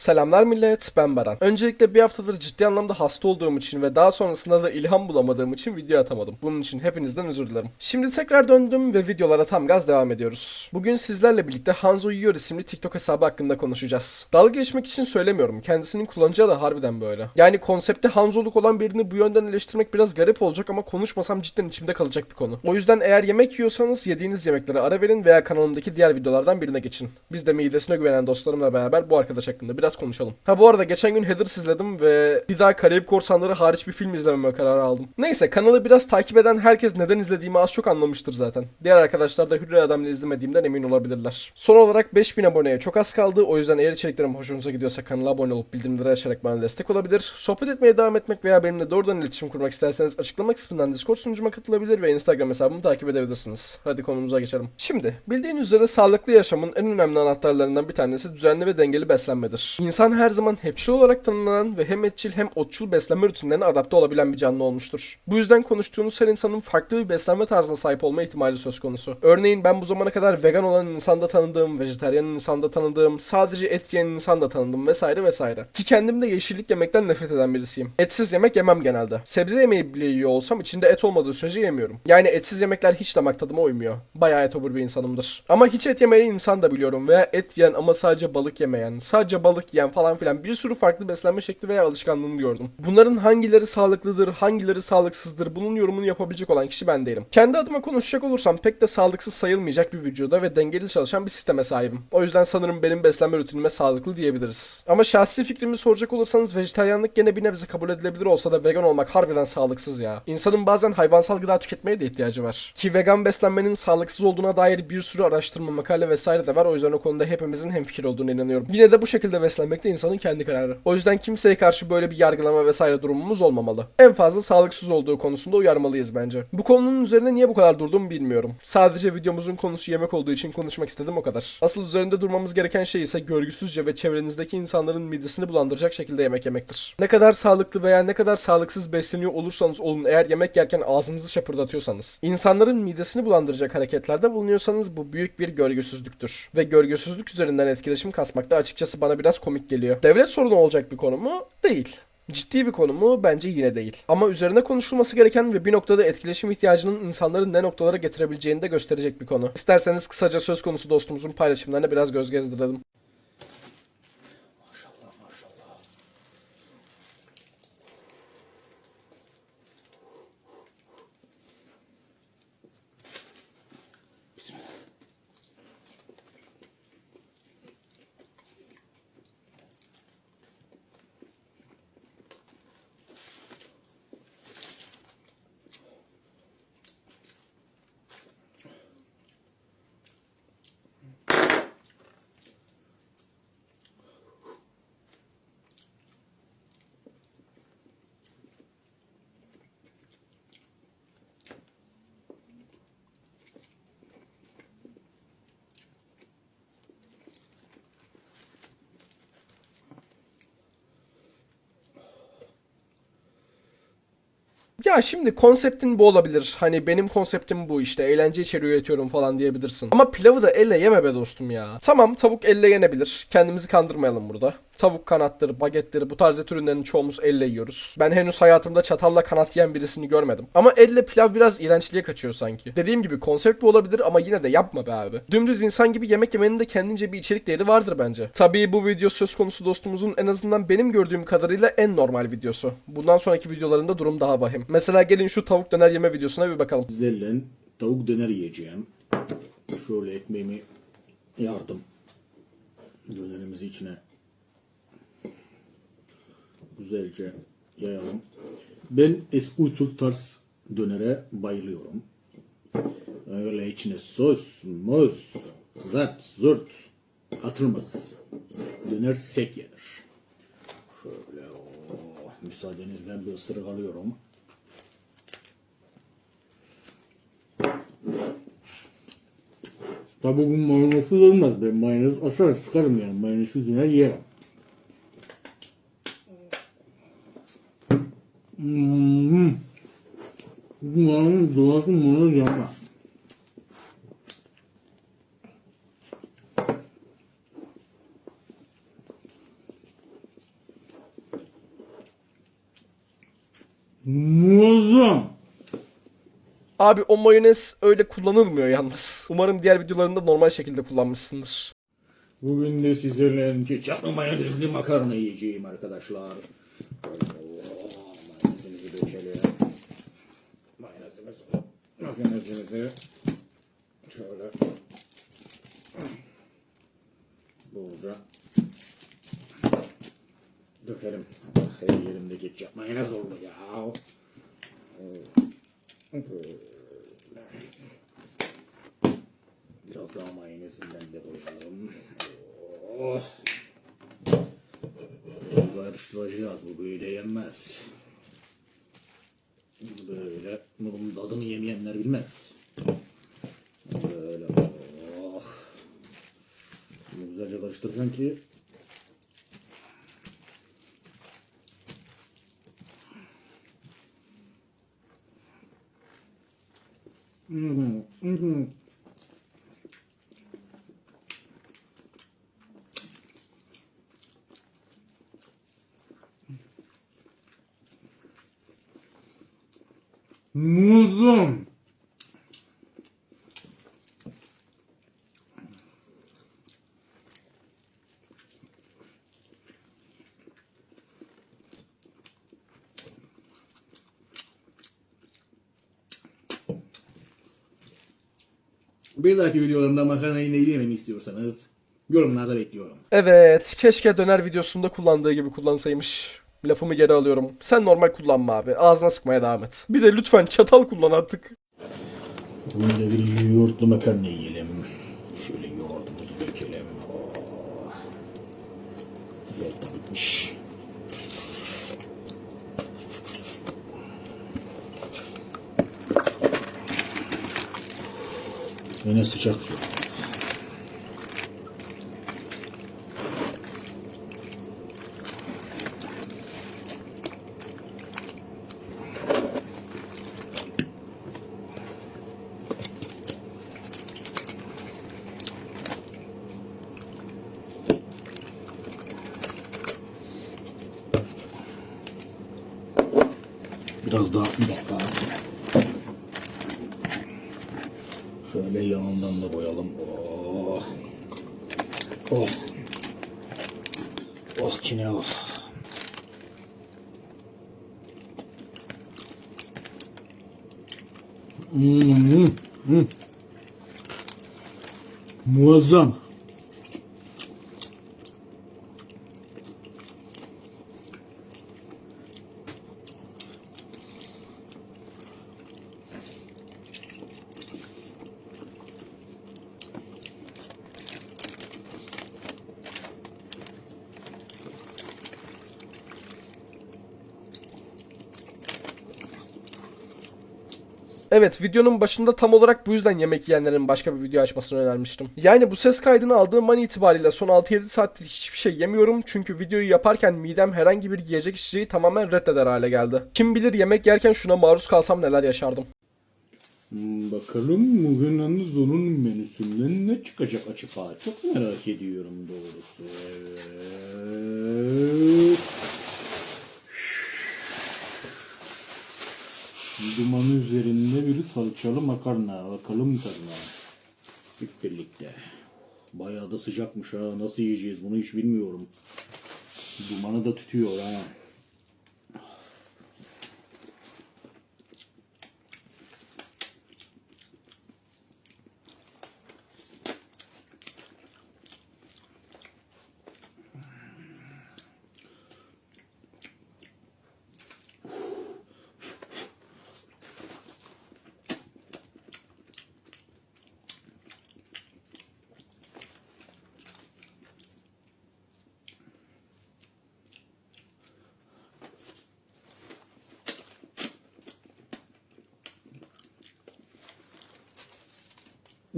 Selamlar millet, ben Baran. Öncelikle bir haftadır ciddi anlamda hasta olduğum için ve daha sonrasında da ilham bulamadığım için video atamadım. Bunun için hepinizden özür dilerim. Şimdi tekrar döndüm ve videolara tam gaz devam ediyoruz. Bugün sizlerle birlikte Hanzo Yiyor isimli TikTok hesabı hakkında konuşacağız. Dalga geçmek için söylemiyorum. Kendisinin kullanacağı da harbiden böyle. Yani konsepte Hanzoluk olan birini bu yönden eleştirmek biraz garip olacak ama konuşmasam cidden içimde kalacak bir konu. O yüzden eğer yemek yiyorsanız yediğiniz yemeklere ara verin veya kanalımdaki diğer videolardan birine geçin. Biz de midesine güvenen dostlarımla beraber bu arkadaş hakkında biraz konuşalım. Ha bu arada geçen gün Heathers izledim ve bir daha Karayip Korsanları hariç bir film izlememe kararı aldım. Neyse kanalı biraz takip eden herkes neden izlediğimi az çok anlamıştır zaten. Diğer arkadaşlar da Hürriye Adam'la izlemediğimden emin olabilirler. Son olarak 5000 aboneye çok az kaldı. O yüzden eğer içeriklerim hoşunuza gidiyorsa kanala abone olup bildirimleri açarak bana destek olabilir. Sohbet etmeye devam etmek veya benimle doğrudan iletişim kurmak isterseniz açıklama kısmından Discord sunucuma katılabilir ve Instagram hesabımı takip edebilirsiniz. Hadi konumuza geçelim. Şimdi bildiğiniz üzere sağlıklı yaşamın en önemli anahtarlarından bir tanesi düzenli ve dengeli beslenmedir. İnsan her zaman hepçil olarak tanımlanan ve hem etçil hem otçul beslenme rutinlerine adapte olabilen bir canlı olmuştur. Bu yüzden konuştuğunuz her insanın farklı bir beslenme tarzına sahip olma ihtimali söz konusu. Örneğin ben bu zamana kadar vegan olan insan da tanıdığım, vejetaryen insan da tanıdığım, sadece et yiyen insan da tanıdım vesaire vesaire. Ki kendim de yeşillik yemekten nefret eden birisiyim. Etsiz yemek yemem genelde. Sebze yemeği bile yiyor olsam içinde et olmadığı sürece yemiyorum. Yani etsiz yemekler hiç damak tadıma uymuyor. Bayağı etobur bir insanımdır. Ama hiç et yemeyen insan da biliyorum veya et yiyen ama sadece balık yemeyen, sadece balık yiyen falan filan bir sürü farklı beslenme şekli veya alışkanlığını gördüm. Bunların hangileri sağlıklıdır, hangileri sağlıksızdır bunun yorumunu yapabilecek olan kişi ben değilim. Kendi adıma konuşacak olursam pek de sağlıksız sayılmayacak bir vücuda ve dengeli çalışan bir sisteme sahibim. O yüzden sanırım benim beslenme rutinime sağlıklı diyebiliriz. Ama şahsi fikrimi soracak olursanız vejetaryenlik gene bir nebze kabul edilebilir olsa da vegan olmak harbiden sağlıksız ya. İnsanın bazen hayvansal gıda tüketmeye de ihtiyacı var. Ki vegan beslenmenin sağlıksız olduğuna dair bir sürü araştırma, makale vesaire de var. O yüzden o konuda hepimizin hemfikir olduğunu inanıyorum. Yine de bu şekilde beslenmek de insanın kendi kararı. O yüzden kimseye karşı böyle bir yargılama vesaire durumumuz olmamalı. En fazla sağlıksız olduğu konusunda uyarmalıyız bence. Bu konunun üzerine niye bu kadar durdum bilmiyorum. Sadece videomuzun konusu yemek olduğu için konuşmak istedim o kadar. Asıl üzerinde durmamız gereken şey ise görgüsüzce ve çevrenizdeki insanların midesini bulandıracak şekilde yemek yemektir. Ne kadar sağlıklı veya ne kadar sağlıksız besleniyor olursanız olun eğer yemek yerken ağzınızı şapırdatıyorsanız, insanların midesini bulandıracak hareketlerde bulunuyorsanız bu büyük bir görgüsüzlüktür. Ve görgüsüzlük üzerinden etkileşim kasmak da açıkçası bana biraz komik geliyor. Devlet sorunu olacak bir konu mu? Değil. Ciddi bir konu mu? Bence yine değil. Ama üzerine konuşulması gereken ve bir noktada etkileşim ihtiyacının insanları ne noktalara getirebileceğini de gösterecek bir konu. İsterseniz kısaca söz konusu dostumuzun paylaşımlarına biraz göz gezdirelim. Ya şimdi konseptin bu olabilir. Hani benim konseptim bu işte. Eğlence içeriği üretiyorum falan diyebilirsin. Ama pilavı da elle yeme be dostum ya. Tamam tavuk elle yenebilir. Kendimizi kandırmayalım burada. Tavuk kanattır, bagettir bu tarz et ürünlerinin çoğumuz elle yiyoruz. Ben henüz hayatımda çatalla kanat yiyen birisini görmedim. Ama elle pilav biraz iğrençliğe kaçıyor sanki. Dediğim gibi konsept bu olabilir ama yine de yapma be abi. Dümdüz insan gibi yemek yemenin de kendince bir içerik değeri vardır bence. Tabii bu video söz konusu dostumuzun en azından benim gördüğüm kadarıyla en normal videosu. Bundan sonraki videolarında durum daha vahim. Mesela gelin şu tavuk döner yeme videosuna bir bakalım. Sizlerle tavuk döner yiyeceğim. Şöyle ekmeğimi yardım. Dönerimizi içine güzelce yayalım. Ben eski usul tarz dönere bayılıyorum. Öyle içine sos, muz, zat, zurt atılmaz. Döner sek yenir. Şöyle oh, müsaadenizle bir ısırık alıyorum. Tabii bu mayonezsiz olmaz. Ben mayonez asar sıkarım yani. Mayonezsiz döner yerim. Hmm. Bunların doğası moru yapma. Muazzam. Abi o mayonez öyle kullanılmıyor yalnız. Umarım diğer videolarında normal şekilde kullanmışsındır. Bugün de sizlerle ketçaplı mayonezli makarna yiyeceğim arkadaşlar. Mayonezimizi şöyle bolca dökelim. Ah, Her yerimde ketçap mayonez oldu ya. Biraz daha mayonezinden de koyalım. Oh. Karıştıracağız. Bu böyle yenmez. Böyle. Bunun yemeyenler bilmez. Böyle. Oh. Bunu güzelce karıştıracaksın ki Hmm, hmm. Muazzam. Bir dahaki videolarımda makarnayı neyle yememi istiyorsanız yorumlarda bekliyorum. Evet, keşke döner videosunda kullandığı gibi kullansaymış. Lafımı geri alıyorum. Sen normal kullanma abi. Ağzına sıkmaya devam et. Bir de lütfen çatal kullan artık. Bugün de bir yoğurtlu makarna yiyelim. Şöyle yoğurdumuzu dökelim. Oh. Yoğurt bitmiş. Yine sıcak. Biraz daha bir dakika. Şöyle yanından da koyalım. Oh. Oh. Oh kine oh. Hmm, hmm. Muazzam. Evet videonun başında tam olarak bu yüzden yemek yiyenlerin başka bir video açmasını önermiştim. Yani bu ses kaydını aldığım an itibariyle son 6-7 saattir hiçbir şey yemiyorum. Çünkü videoyu yaparken midem herhangi bir yiyecek içeceği tamamen reddeder hale geldi. Kim bilir yemek yerken şuna maruz kalsam neler yaşardım. Hmm, Bakalım bugün onun menüsünden ne çıkacak acaba? Çok merak ediyorum doğrusu. Evet. Dumanı üzerinde bir salçalı makarna. Bakalım tadına. Hep birlikte. Bayağı da sıcakmış ha. Nasıl yiyeceğiz bunu hiç bilmiyorum. Dumanı da tütüyor ha.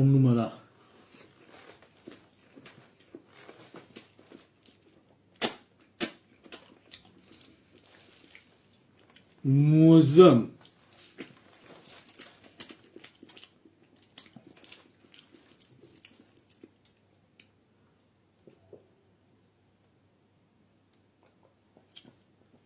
On numara. Muazzam.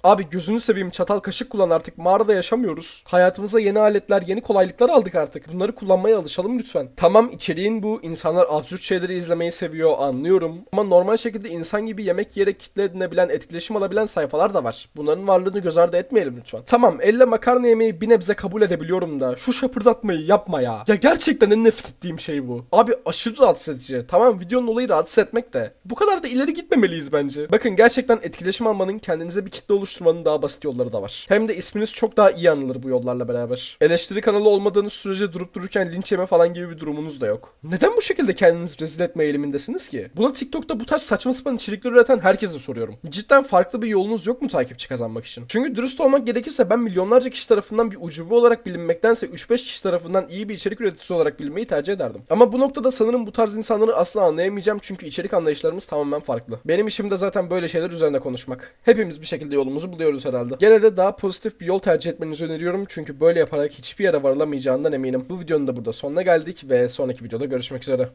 Abi gözünü seveyim çatal kaşık kullan artık mağarada yaşamıyoruz. Hayatımıza yeni aletler, yeni kolaylıklar aldık artık. Bunları kullanmaya alışalım lütfen. Tamam içeriğin bu. insanlar absürt şeyleri izlemeyi seviyor anlıyorum. Ama normal şekilde insan gibi yemek yiyerek kitle edinebilen, etkileşim alabilen sayfalar da var. Bunların varlığını göz ardı etmeyelim lütfen. Tamam elle makarna yemeyi bir nebze kabul edebiliyorum da şu şapırdatmayı yapma ya. Ya gerçekten en nefret ettiğim şey bu. Abi aşırı rahatsız edici. Tamam videonun olayı rahatsız etmek de. Bu kadar da ileri gitmemeliyiz bence. Bakın gerçekten etkileşim almanın kendinize bir kitle oluşturmanın daha basit yolları da var. Hem de isminiz çok daha iyi anılır bu yollarla beraber. Eleştiri kanalı olmadığınız sürece durup dururken linç yeme falan gibi bir durumunuz da yok. Neden bu şekilde kendinizi rezil etme eğilimindesiniz ki? Buna TikTok'ta bu tarz saçma sapan içerikler üreten herkese soruyorum. Cidden farklı bir yolunuz yok mu takipçi kazanmak için? Çünkü dürüst olmak gerekirse ben milyonlarca kişi tarafından bir ucube olarak bilinmektense 3-5 kişi tarafından iyi bir içerik üreticisi olarak bilinmeyi tercih ederdim. Ama bu noktada sanırım bu tarz insanları asla anlayamayacağım çünkü içerik anlayışlarımız tamamen farklı. Benim işim de zaten böyle şeyler üzerine konuşmak. Hepimiz bir şekilde yolumuzu buluyoruz herhalde. Gene de daha pozitif bir yol tercih etmenizi öneriyorum çünkü böyle yaparak hiçbir yere varılamayacağından eminim. Bu videonun da burada sonuna geldik ve sonraki videoda görüşmek üzere.